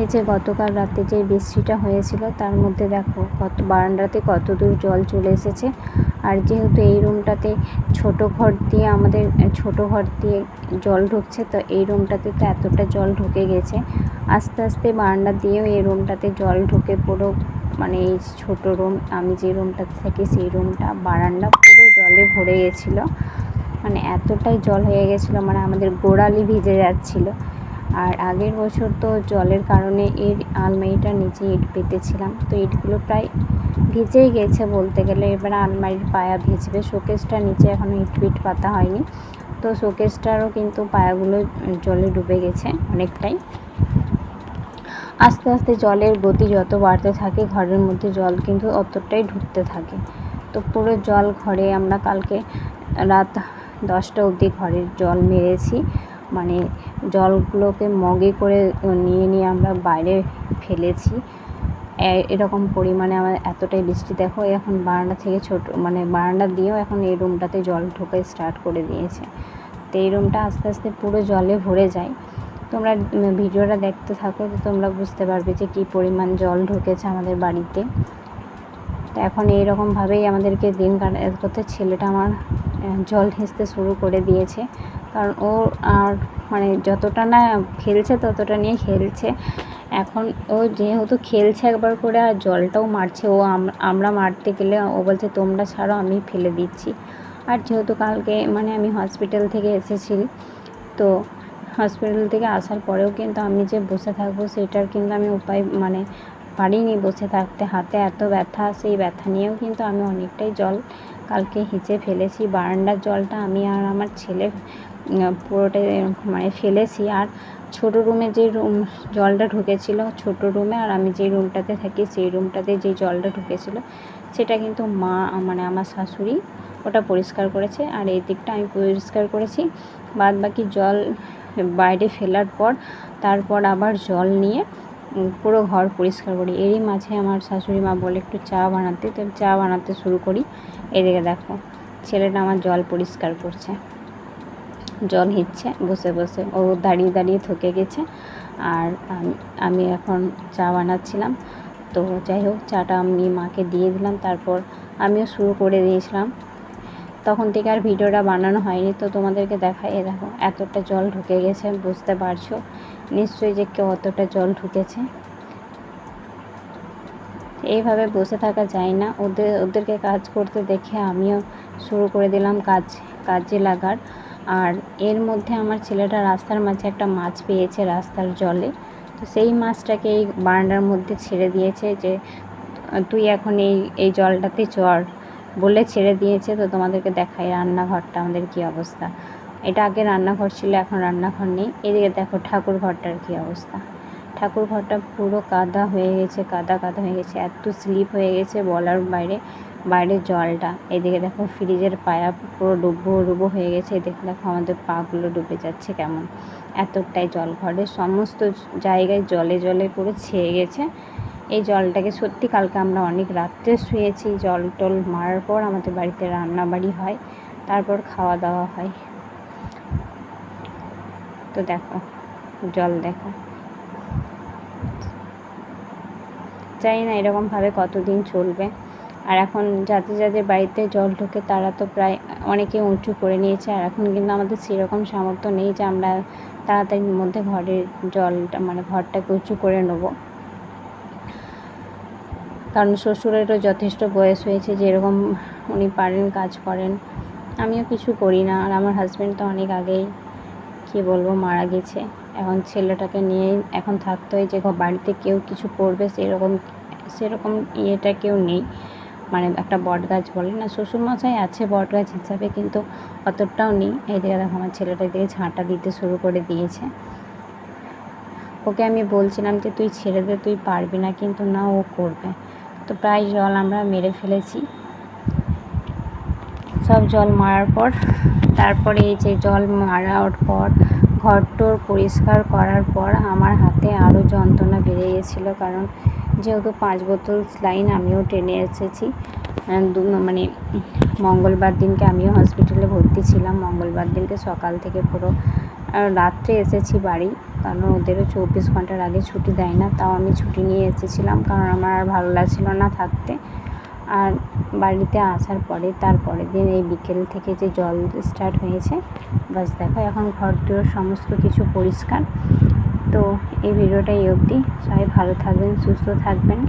এই যে গতকাল রাতে যে বৃষ্টিটা হয়েছিল, তার মধ্যে দেখো কত বারান্দাতে কত দূর জল চলে এসেছে। আর যেহেতু এই রুমটাতে ছোট ঘর দিয়ে আমাদের, ছোট ঘর দিয়ে জল ঢুকছে, তো এই রুমটাতে তো এতটা জল ঢুকে গেছে। আস্তে আস্তে বারান্দা দিয়েও এই রুমটাতে জল ঢুকে পুরো মানে এই ছোট রুম, আমি যে রুমটাতে থাকি সেই রুমটা, বারান্দা পুরো জলে ভরে গেছিল। মানে এতটাই জল হয়ে গেছিল মানে আমাদের গোড়ালি ভিজে যাচ্ছিল। আর আগের বছর তো জলের কারণে এর আলমারিটার নিচে ইট পেতেছিলাম। তো ইটগুলো প্রায় ভিজেই গেছে বলতে গেলে। এবার আলমারির পায়া ভিজবে। শোকেসটার নিচে এখনও ইট পিট পাতা হয়নি। তো শোকেসটারও কিন্তু পায়াগুলো জলে ডুবে গেছে অনেকটাই। আস্তে আস্তে জলের গতি যত বাড়তে থাকে, ঘরের মধ্যে জল কিন্তু অতটাই ঢুকতে থাকে। তো পুরো জল ঘরে আমরা কালকে রাত দশটা অবধি ঘরের জল মেরেছি। মানে জলগুলোকে মগে করে নিয়ে নিয়ে আমরা বাইরে ফেলেছি। এরকম পরিমাণে আমার এতটাই বৃষ্টি। দেখো এখন বারান্দা থেকে ছোট মানে বারান্দা দিয়েও এখন এই রুমটাতে জল ঢোকা স্টার্ট করে দিয়েছে। তো এই রুমটা আস্তে আস্তে পুরো জলে ভরে যায়। তোমরা ভিডিওটা দেখতে থাকো, তো তোমরা বুঝতে পারবে যে কী পরিমাণ জল ঢুকেছে আমাদের বাড়িতে। তো এখন এইরকমভাবেই আমাদেরকে দিন কাটাতে, ছেলেটা আমার জল হেসতে শুরু করে দিয়েছে। কারণ ও আর মানে যতটা না খেলছে, ততটা নিয়ে খেলছে। এখন ও যেহেতু খেলছে একবার করে আর জলটাও মারছে, ও আমরা মারতে গেলে ও বলছে, তোমরা ছাড়ো, আমি ফেলে দিচ্ছি। আর যেহেতু কালকে মানে আমি হসপিটাল থেকে এসেছি, তো হসপিটাল থেকে আসার পরেও কিন্তু আমি যে বসে থাকব, সেটার কিন্তু আমি উপায় মানে পারিনি বসে থাকতে। হাতে এত ব্যথা, সেই ব্যথা নিয়েও কিন্তু আমি অনেকটাই জল কালকে হিঁচে ফেলেছি। বারান্দার জলটা আমি আর আমার ছেলে পুরোটাই মানে ফেলেছি। আর ছোটো রুমে যে রুম, জলটা ঢুকেছিল ছোটো রুমে, আর আমি যে রুমটাতে থাকি সেই রুমটাতে যে জলটা ঢুকেছিল, সেটা কিন্তু মা মানে আমার শাশুড়ি ওটা পরিষ্কার করেছে। আর এই দিকটা আমি পরিষ্কার করেছি। বাদ বাকি জল বাইরে ফেলার পর, তারপর আবার জল নিয়ে পুরো ঘর পরিষ্কার করি। এরই মাঝে আমার শাশুড়ি মা বলে, একটু চা বানাতে। তো চা বানাতে শুরু করি। এদিকে দেখো, ছেলেটা আমার জল পরিষ্কার করছে। জল হিচ্ছে, বসে বসে। ও দাঁড়িয়ে দাঁড়িয়ে থকে গেছে। আর আমি এখন চা বানাচ্ছিলাম। তো যাই হোক, চাটা আমি মাকে দিয়ে দিলাম। তারপর আমিও শুরু করে দিয়েছিলাম। তখন থেকে আর ভিডিওটা বানানো হয়নি। তো তোমাদেরকে দেখাই, এ দেখো, এতটা জল ঢুকে গেছে, বুঝতে পারছ? নিশ্চয়ই যে কেউ অতটা জল ঢুকেছে। এইভাবে বসে থাকা যায় না। ওদের, ওদেরকে কাজ করতে দেখে আমিও শুরু করে দিলাম কাজ, কাজে লাগার। আর এর মধ্যে আমার ছেলেটা রাস্তার মাঝে একটা মাছ পেয়েছে রাস্তার জলে। তো সেই মাছটাকে এই বারান্দার মধ্যে ছেড়ে দিয়েছে যে, তুই এখন এই এই জলটাতে চর বলে ছেড়ে দিয়েছে। তো তোমাদেরকে দেখাই রান্নাঘরটা, আমাদের কী অবস্থা। এটা আগে রান্নাঘর ছিল, এখন রান্নাঘর নেই। এদিকে দেখো ঠাকুর ঘরটার কী অবস্থা। ঠাকুর ঘরটা পুরো কাদা হয়ে গেছে, কাদা কাদা হয়ে গেছে, এত স্লিপ হয়ে গেছে বলার বাইরে বাইরের জলটা। এদিকে দেখো ফ্রিজের পায়া পুরো ডুবো ডুবো হয়ে গেছে, এদিকে দেখো আমাদের পাগুলো ডুবে যাচ্ছে কেমন। এতটাই জল ঘরের সমস্ত জায়গায় জলে জলে পুরো ছেয়ে গেছে। এই জলটাকে সত্যি কালকে আমরা অনেক রাত্রে শুয়েছি, জল টল মারার পর আমাদের বাড়িতে রান্না বাড়ি হয়, তারপর খাওয়া দাওয়া হয়। তো দেখো, জল দেখো। জানি না এরকমভাবে কতদিন চলবে। আর এখন যাদের যাদের বাড়িতে জল ঢোকে তারা তো প্রায় অনেকে উঁচু করে নিয়েছে। আর এখন কিন্তু আমাদের সেরকম সামর্থ্য নেই যে আমরা তাড়াতাড়ির মধ্যে ঘরের জলটা মানে ঘরটাকে উঁচু করে নেব। কারণ শ্বশুরেরও যথেষ্ট বয়স হয়েছে যেরকম উনি পারেন, কাজ করেন। আমিও কিছু করি না। আর আমার হাজব্যান্ড তো অনেক আগেই, কী বলব, মারা গেছে। এখন ছেলেটাকে নিয়েই এখন থাকতে হয় যে বাড়িতে কেউ কিছু করবে সেরকম সেরকম ইয়েটা কেউ নেই। মানে একটা বট গাছ বলে না, শ্বশুরমশাই আছে বট গাছ হিসাবে কিন্তু অতটাও নেই। এদিকে দেখো আমার ছেলেটা দিকে ঝাঁটা দিতে শুরু করে দিয়েছে। ওকে আমি বলছিলাম যে, তুই ছেড়ে দে, তুই পারবি না কিন্তু না ও করবে। তো প্রায় জল আমরা মেরে ফেলেছি। সব জল মারার পর, তারপরে এই যে জল মারার পর, ঘরটোর পরিষ্কার করার পর আমার হাতে আরও যন্ত্রণা বেড়ে গেছিল কারণ যেহেতু পাঁচ বোতল স্লাইন আমিও ট্রেনে এসেছি। মানে মঙ্গলবার দিনকে আমিও হসপিটালে ভর্তি ছিলাম। মঙ্গলবার দিনকে সকাল থেকে পুরো রাত্রে এসেছি বাড়ি। কারণ ওদেরও চব্বিশ ঘণ্টার আগে ছুটি দেয় না, তাও আমি ছুটি নিয়ে এসেছিলাম। কারণ আমার আর ভালো লাগছিল না থাকতে। আর বাড়িতে আসার পরে তারপরের দিন এই বিকেল থেকে যে জল স্টার্ট হয়েছে বাস দেখো, এখন ঘর দুয়ার সমস্ত কিছু পরিষ্কার। তো এই ভিডিওটাই অবধি। সবাই ভালো থাকবেন সুস্থ থাকবেন।